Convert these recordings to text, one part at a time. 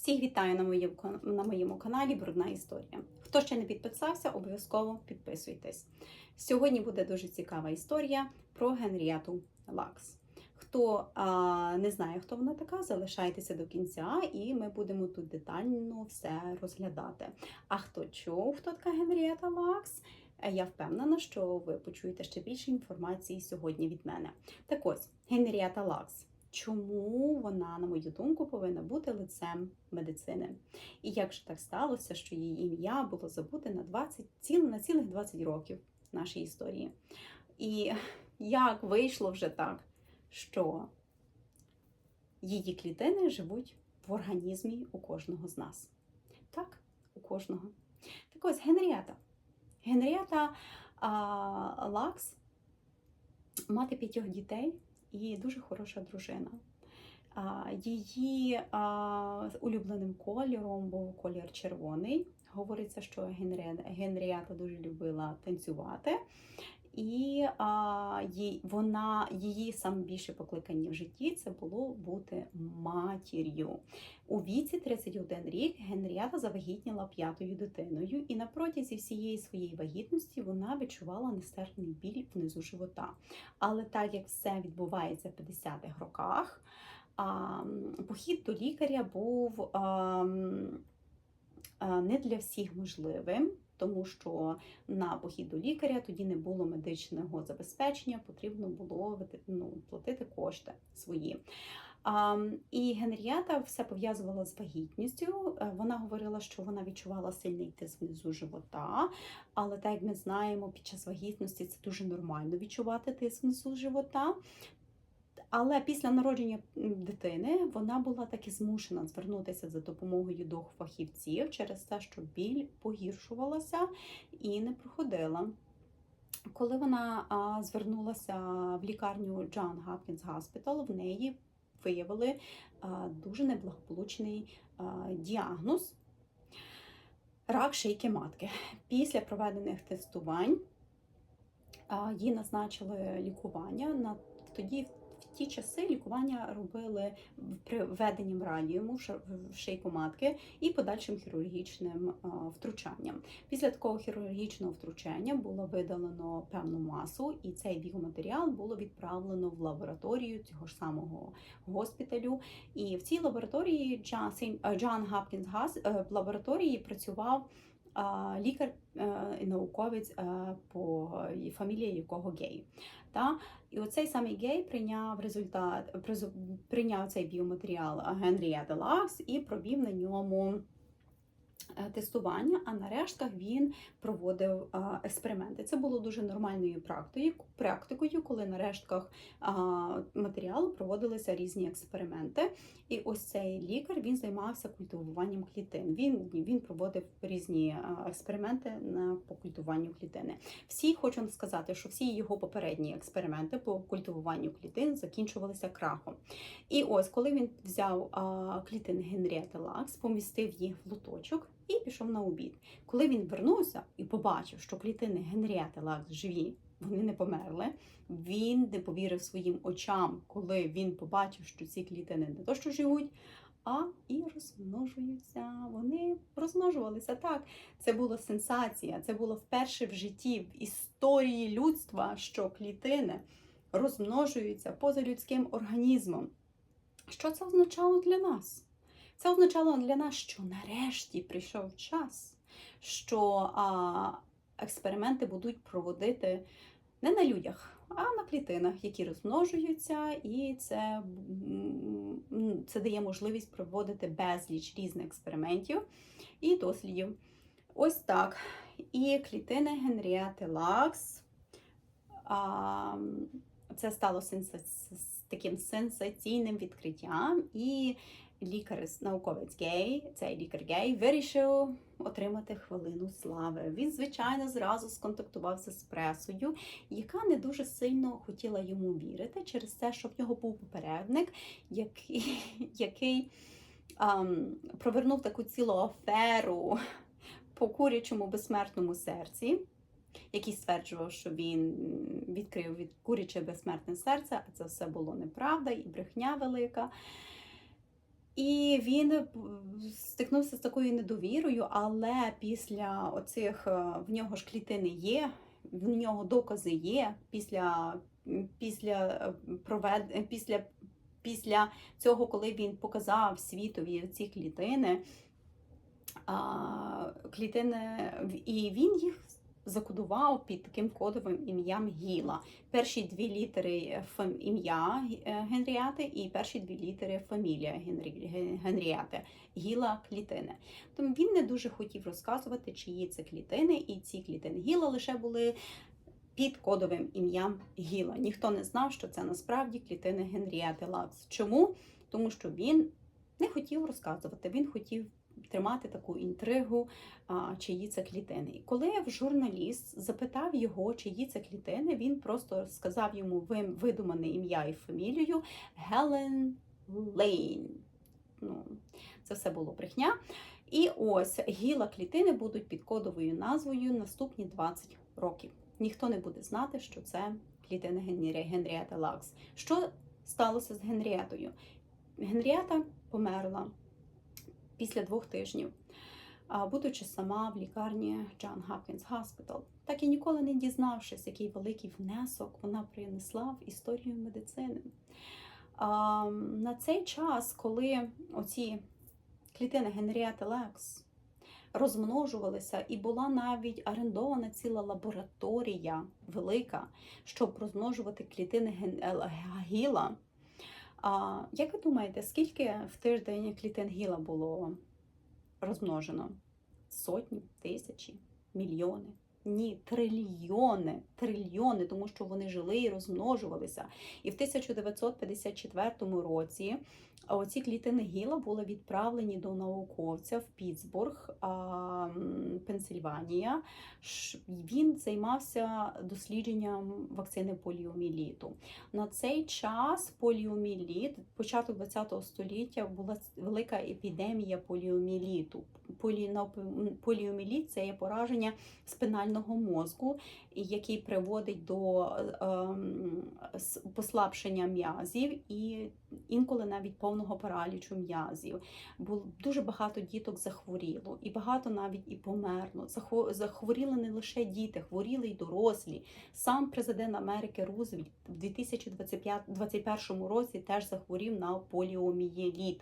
Всіх вітаю на моєму, на моєму каналі Брудна історія. Хто ще не підписався, обов'язково підписуйтесь. Сьогодні буде дуже цікава історія про Генріату Лакс. Хто а, не знає, хто вона така, залишайтеся до кінця, і ми будемо тут детально все розглядати. А хто чув, хто така Генріата Лакс? Я впевнена, що ви почуєте ще більше інформації сьогодні від мене. Так ось, Генріата Лакс. Чому вона, на мою думку, повинна бути лицем медицини? І як же так сталося, що її ім'я було забуте на 20, ціл, на цілих 20 років нашої історії? І як вийшло вже так, що її клітини живуть в організмі у кожного з нас? Так, у кожного. Так ось Генріата. Генріата а, Лакс, мати п'ятьох дітей і дуже хороша дружина. Її улюбленим кольором був колір червоний. Говориться, що Генріата дуже любила танцювати, і а, їй, вона, її саме більше покликання в житті це було бути матір'ю. У віці 31 рік Генріата завагітніла п'ятою дитиною, і на протязі всієї своєї вагітності вона відчувала нестерпний біль внизу живота. Але так як все відбувається в 50-х роках, а, похід до лікаря був а, не для всіх можливим. Тому що на похід до лікаря тоді не було медичного забезпечення, потрібно було ну, платити кошти свої. І Генрієта все пов'язувала з вагітністю. Е, Вона говорила, що вона відчувала сильний тиск внизу живота, але так як ми знаємо, під час вагітності це дуже нормально відчувати тиск внизу живота. Але після народження дитини вона була таки змушена звернутися за допомогою до фахівців через те, що біль погіршувалася і не проходила. Коли вона звернулася в лікарню Джон Гапкінс Hospital, в неї виявили дуже неблагополучний діагноз рак шийки матки. Після проведених тестувань їй назначили лікування на тоді. В ті часи лікування робили приведенням радіуму в шийку матки і подальшим хірургічним втручанням. Після такого хірургічного втручання було видалено певну масу, і цей біоматеріал було відправлено в лабораторію цього ж самого госпіталю. І в цій лабораторії Джон Гапкінс лабораторії працював лікар і науковець по фамілії якого гей. Та? І оцей самий гей прийняв результат, прийняв цей біоматеріал Генрія Делакс і провів на ньому тестування, а на рештках він проводив експерименти. Це було дуже нормальною практикою, коли на рештках матеріалу проводилися різні експерименти. І ось цей лікар він займався культивуванням клітин. Він він проводив різні експерименти на по культуванню клітини. Всі хочу сказати, що всі його попередні експерименти по культивуванню клітин закінчувалися крахом. І ось коли він взяв клітини Генрієти Лакс, помістив їх в лоточок і пішов на обід. Коли він вернувся і побачив, що клітини Генрієти Лакс живі, вони не померли. Він не повірив своїм очам, коли він побачив, що ці клітини не то, що живуть, а і розмножуються. Вони розмножувалися так. Це була сенсація. Це було вперше в житті, в історії людства, що клітини розмножуються поза людським організмом. Що це означало для нас? Це означало для нас, що нарешті прийшов час, що а, експерименти будуть проводити не на людях, а на клітинах, які розмножуються, і це, це дає можливість проводити безліч різних експериментів і дослідів. Ось так. І клітини Генріати Лакс. А, це стало сенс... таким сенсаційним відкриттям. І лікар, науковець гей, цей лікар гей, вирішив отримати хвилину слави. Він, звичайно, зразу сконтактувався з пресою, яка не дуже сильно хотіла йому вірити через те, що в нього був попередник, який який ем, провернув таку цілу аферу по курячому безсмертному серці. Який стверджував, що він відкрив від куряче безсмертне серце, а це все було неправда і брехня велика. І він е, стикнувся з такою недовірою, але після оцих е, в нього ж клітини є, в нього докази є. Після, після, е, провед... після, після цього, коли він показав світові ці клітини, клітини, і він їх закодував під таким кодовим ім'ям Гіла. Перші дві літери ім'я е, Генріати і перші дві літери фамілія Генрі... Генріати. Гіла клітини. Тому він не дуже хотів розказувати, чиї це клітини, і ці клітини Гіла лише були під кодовим ім'ям Гіла. Ніхто не знав, що це насправді клітини Генріати Лакс. Чому? Тому що він не хотів розказувати, він хотів тримати таку інтригу, чиї це клітини. І коли журналіст запитав його, чиї це клітини, він просто сказав йому видумане ім'я і фамілію Гелен Лейн. Ну, це все було брехня. І ось гіла клітини будуть під кодовою назвою наступні 20 років. Ніхто не буде знати, що це клітини Генрі- Генрієта Лакс. Що сталося з Генрієтою? Генрієта померла після двох тижнів, будучи сама в лікарні Джон Хапкінс Hospital. Так і ніколи не дізнавшись, який великий внесок вона принесла в історію медицини. На цей час, коли оці клітини Генрієти Лекс розмножувалися, і була навіть орендована ціла лабораторія велика, щоб розмножувати клітини гіла. А, як ви думаєте, скільки в тиждень клітенгіла було розмножено? Сотні, тисячі, мільйони? Ні, трильйони, трильйони, тому що вони жили і розмножувалися. І в 1954 році оці клітини гіла були відправлені до науковця в Пітсбург, Пенсильванія. Він займався дослідженням вакцини поліоміліту. На цей час поліоміліт, початок ХХ століття, була велика епідемія поліоміліту. Поліоміліт це є пораження спинального мозку, який приводить до ем, послабшення м'язів і інколи навіть повного паралічу м'язів. Дуже багато діток захворіло, і багато навіть і померло. Захво- Захворіли не лише діти, хворіли й дорослі. Сам президент Америки Рузвельт в 2021 році теж захворів на поліомієліт.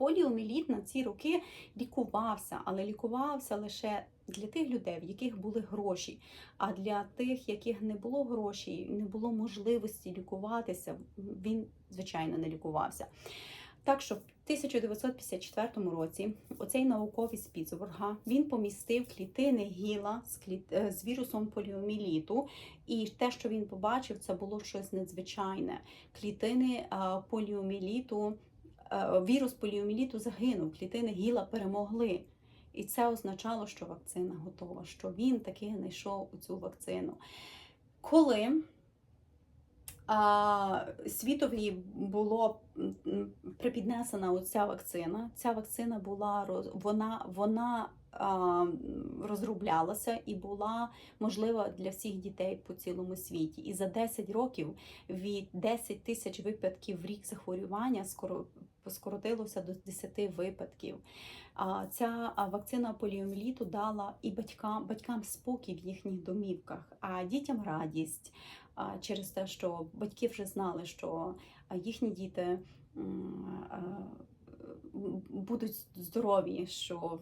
Поліоміеліт на ці роки лікувався, але лікувався лише для тих людей, в яких були гроші. А для тих, яких не було грошей, не було можливості лікуватися, він, звичайно, не лікувався. Так що в 1954 році оцей науковець з він помістив клітини гіла з, кліт... е, з вірусом поліоміліту, і те, що він побачив, це було щось надзвичайне. Клітини а, поліоміліту, е, вірус поліоміліту загинув, клітини гіла перемогли. І це означало, що вакцина готова, що він таки знайшов цю вакцину. Коли а, світові було припіднесена оця вакцина, ця вакцина була вона, вона а, розроблялася і була можлива для всіх дітей по цілому світі. І за 10 років від 10 тисяч випадків в рік захворювання скоро скоротилося до 10 випадків. Ця вакцина поліоміліту дала і батькам, батькам спокій в їхніх домівках, а дітям радість через те, що батьки вже знали, що їхні діти будуть здорові, що,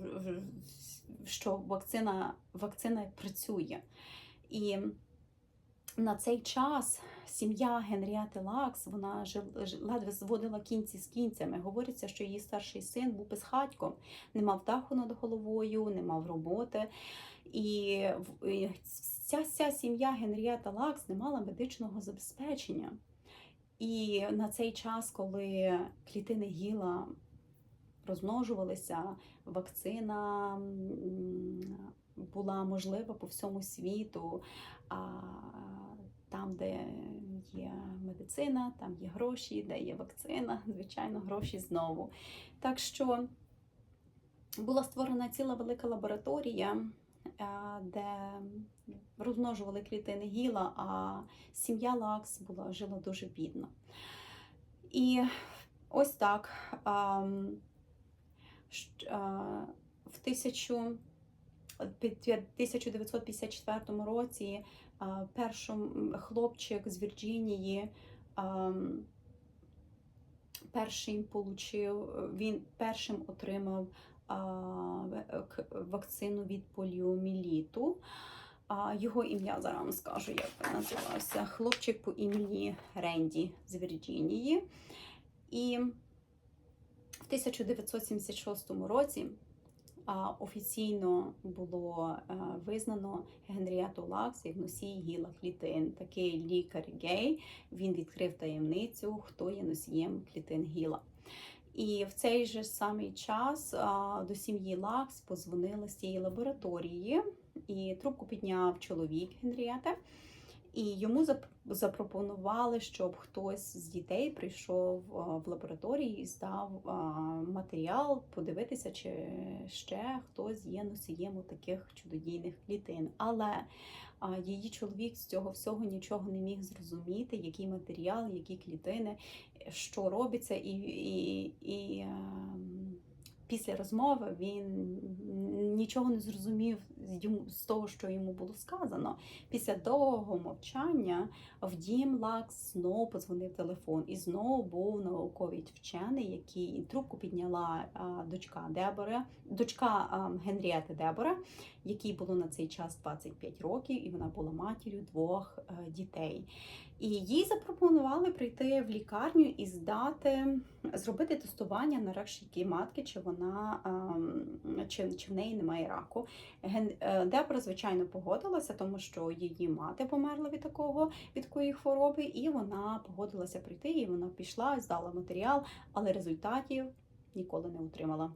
що вакцина, вакцина працює. І на цей час сім'я Генріати Лакс вона жил- ж- ледве зводила кінці з кінцями. Говориться, що її старший син був безхатьком, не мав даху над головою, не мав роботи. І в- і ця, ця сім'я Генріата Лакс не мала медичного забезпечення. І на цей час, коли клітини гіла розмножувалися, вакцина була можлива по всьому світу. А там, де є медицина, там є гроші, де є вакцина, звичайно, гроші знову. Так що була створена ціла велика лабораторія, е, де розмножували клітини гіла, а сім'я Лакс була жила дуже бідно. І ось так. щ- а, В 1954 році першим хлопчик з Вірджинії першим получив, він першим отримав вакцину від поліоміліту. Його ім'я зараз вам скажу, як називався. Хлопчик по імені Ренді з Вірджинії. І в 1976 році офіційно було е, визнано Генріету Лакс як носій гіла клітин. Такий лікар гей він відкрив таємницю, хто є носієм клітин гіла. І в цей же самий час до сім'ї Лакс позвонили з цієї лабораторії, і трубку підняв чоловік Генрієти. І йому зап- запропонували, щоб хтось з дітей прийшов в лабораторію і здав матеріал, подивитися, чи ще хтось є носієм таких чудодійних клітин. Але її чоловік з цього всього нічого не міг зрозуміти, який матеріал, які клітини, що робиться, і, і, і ем, після розмови він нічого не зрозумів з того, що йому було сказано. Після довгого мовчання в дім Лакс знову подзвонив телефон, і знову був науковий вчений, який трубку підняла дочка Дебора, дочка Генріети Дебора, якій було на цей час 25 років, і вона була матір'ю двох е, дітей. І їй запропонували прийти в лікарню і здати, зробити тестування на рак шийки матки, чи вона ем, чи, чи в неї немає раку. Е, звичайно, погодилася, тому що її мати померла від такого від такої хвороби, і вона погодилася прийти. І вона пішла, здала матеріал, але результатів ніколи не отримала.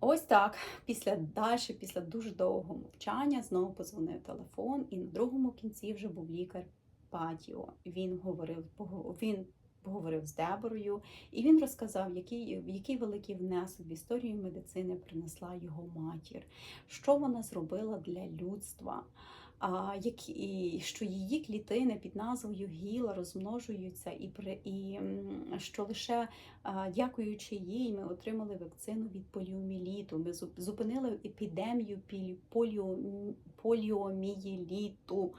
Ось так. Після далі, після дуже довгого мовчання, знову позвонив телефон, і на другому кінці вже був лікар Патіо. Він говорив, він поговорив з Деборою, і він розказав, який, який великий внесок в історію медицини принесла його матір, що вона зробила для людства. А, які, що її клітини під назвою Гіла розмножуються, і, при, і що лише дякуючи їй, ми отримали вакцину від поліоміліту. Ми зуп- зупинили епідемію поліо, поліомієліту.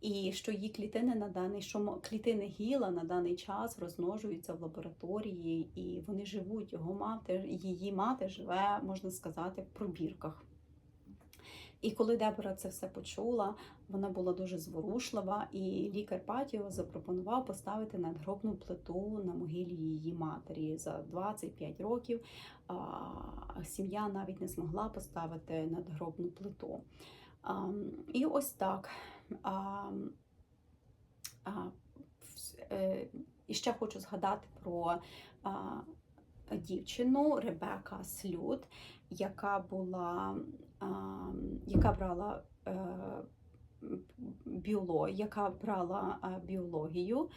І що її клітини на даний, що клітини гіла на даний час розмножуються в лабораторії, і вони живуть. Його мати, її мати живе, можна сказати, в пробірках. І коли Дебора це все почула, вона була дуже зворушлива, і лікар Патіо запропонував поставити надгробну плиту на могилі її матері. За 25 років сім'я навіть не змогла поставити надгробну плиту. І ось так. Е, і ще хочу згадати про дівчину Ребека Слют, яка була, яка брала е, біоло, яка брала біологію.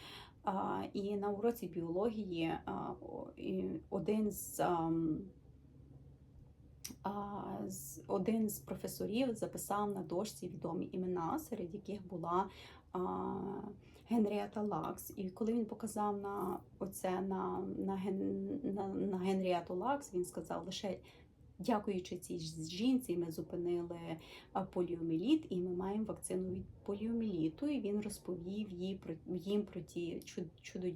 І на уроці біології один з один з професорів записав на дошці відомі імена, серед яких була а, Генрієта Лакс. І коли він показав на оце на, на, на, на Генрієту Лакс, він сказав лише. Дякуючи цій жінці, ми зупинили поліоміліт, і ми маємо вакцину від поліоміліту. І він розповів їй про їм про ті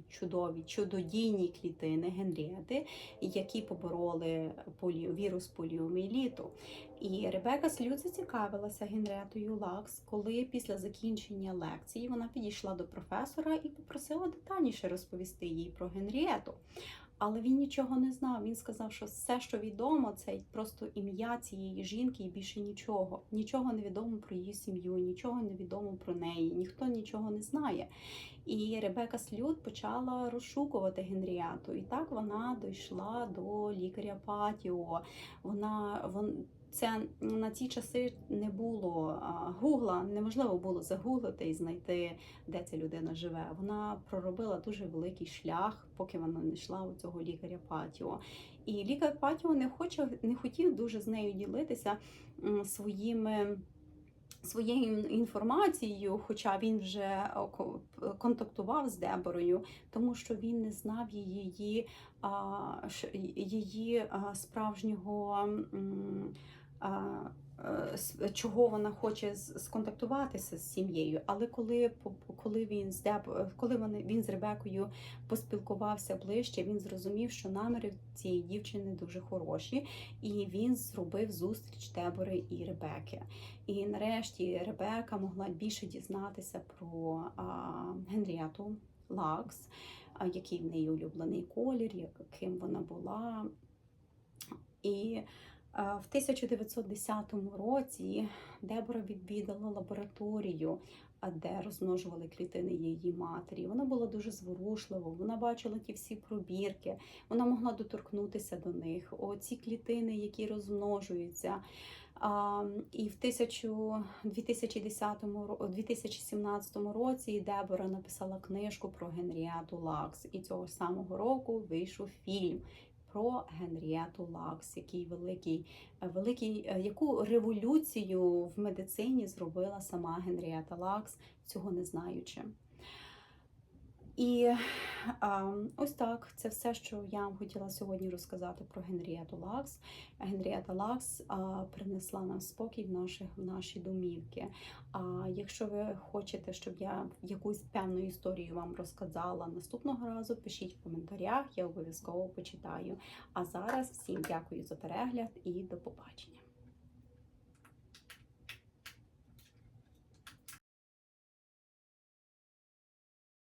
чудові чудодійні клітини Генрієти, які побороли полі, вірус поліоміеліту. І Ребека Слюд зацікавилася Генретою Лакс, коли після закінчення лекції вона підійшла до професора і попросила детальніше розповісти їй про Генрієту. Але він нічого не знав. Він сказав, що все, що відомо, це просто ім'я цієї жінки і більше нічого. Нічого не відомо про її сім'ю, нічого не відомо про неї, ніхто нічого не знає. І Ребека Слюд почала розшукувати Генріату. І так вона дійшла до лікаря Патіо. Вона вон. Це на ті часи не було гугла, неможливо було загуглити і знайти, де ця людина живе. Вона проробила дуже великий шлях, поки вона не йшла у цього лікаря Патіо. І лікар Патіо не хоче, не хотів дуже з нею ділитися своїми своєю інформацією, хоча він вже о, контактував з Деборою, тому що він не знав її, її справжнього. Е, Чого вона хоче сконтактуватися з сім'єю, але коли коли він з Деб, коли вони він з Ребекою поспілкувався ближче, він зрозумів, що наміри цієї дівчини дуже хороші, і він зробив зустріч Дебори і Ребеки. І нарешті Ребека могла більше дізнатися про Генріату Лакс, який в неї улюблений колір, яким вона була. І в 1910 році Дебора відвідала лабораторію, де розмножували клітини її матері. Вона була дуже зворушлива, вона бачила ті всі пробірки, вона могла доторкнутися до них. Оці клітини, які розмножуються. І в 2010 2017 році Дебора написала книжку про Генріату Лакс. І цього самого року вийшов фільм про Генрієту Лакс, який великий, е, великий, е, яку революцію в медицині зробила сама Генрієта Лакс, цього не знаючи. І а, ось так, це все, що я вам хотіла сьогодні розказати про Генріету Лакс. Генріета Лакс а, принесла нам спокій в наші, в наші домівки. А якщо ви хочете, щоб я якусь певну історію вам розказала наступного разу, пишіть в коментарях, я обов'язково почитаю. А зараз всім дякую за перегляд і до побачення.